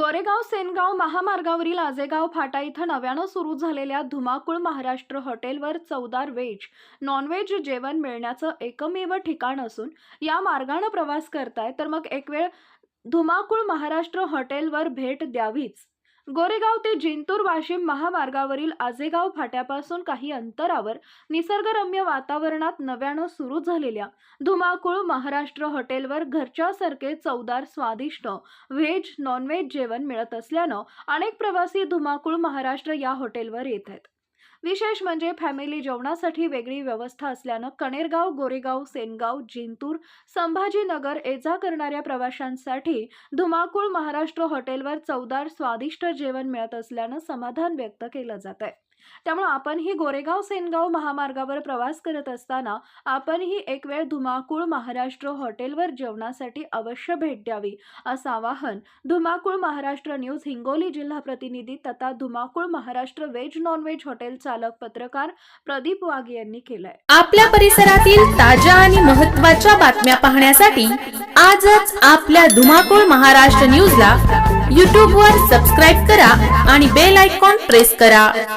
गोरेगाव सेनगाव महामार्गावरील आजेगाव फाटा इथं नव्यानं सुरू झालेल्या धुमाकूळ महाराष्ट्र हॉटेलवर चवदार व्हेज नॉनव्हेज जेवण मिळण्याचं एकमेव ठिकाण असून या मार्गानं प्रवास करताय तर मग एक वेळ धुमाकूळ महाराष्ट्र हॉटेलवर भेट द्यावीच. गोरेगाव ते जिंतूर वाशिम महामार्गावरील आजेगाव फाट्यापासून काही अंतरावर निसर्गरम्य वातावरणात नव्यानं सुरू झालेल्या धुमाकूळ महाराष्ट्र हॉटेलवर घरच्यासारखे चवदार स्वादिष्ट व्हेज नॉनव्हेज जेवण मिळत असल्यानं अनेक प्रवासी धुमाकूळ महाराष्ट्र या हॉटेलवर येत आहेत. विशेष म्हणजे फॅमिली जेवणासाठी वेगळी व्यवस्था असल्यानं कणेरगाव गोरेगाव सेनगाव जिंतूर संभाजीनगर एजा करणाऱ्या प्रवाशांसाठी धुमाकूळ महाराष्ट्र हॉटेलवर चवदार स्वादिष्ट जेवण मिळत असल्यानं समाधान व्यक्त केलं जात आहे त्यामुळे आपणही गोरेगाव सेनगाव महामार्गावर प्रवास करत असताना आपणही एक वेळ धुमाकूळ महाराष्ट्र हॉटेलवर जेवणासाठी अवश्य भेट द्यावी असं आवाहन धुमाकूळ महाराष्ट्र न्यूज हिंगोली जिल्हा प्रतिनिधी तथा धुमाकूळ महाराष्ट्र व्हेज नॉनव्हेज हॉटेल चालक पत्रकार प्रदीप वाघ यांनी केलंय. आपल्या परिसरातील ताज्या आणि महत्त्वाच्या बातम्या पाहण्यासाठी आजच आपल्या धुमाकूळ महाराष्ट्र न्यूजला यूट्यूबवर सबस्क्राईब करा आणि बेल आयकॉन प्रेस करा.